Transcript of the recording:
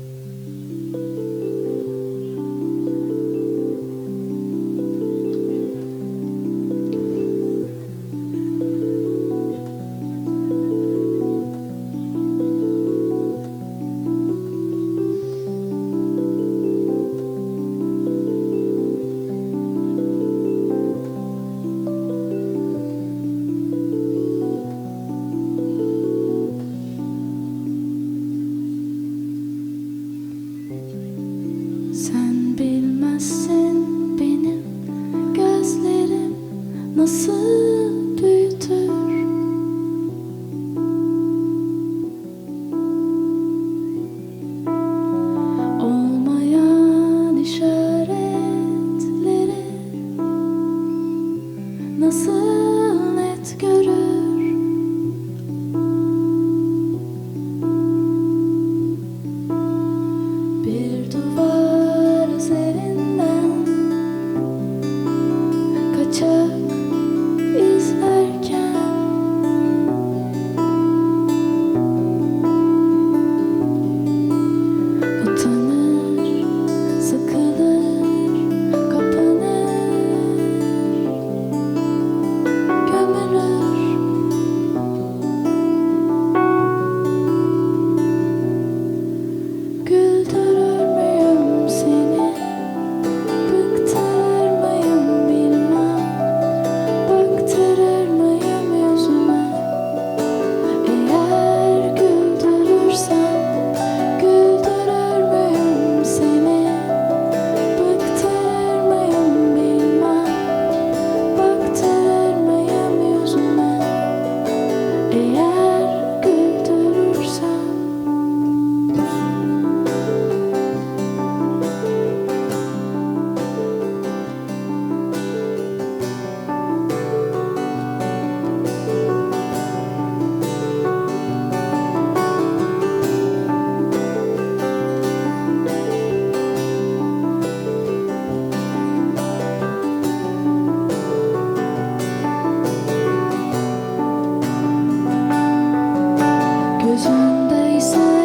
Mm-hmm. Sensin benim gözlerim nasıl büyütür? Olmayan işaretleri nasıl places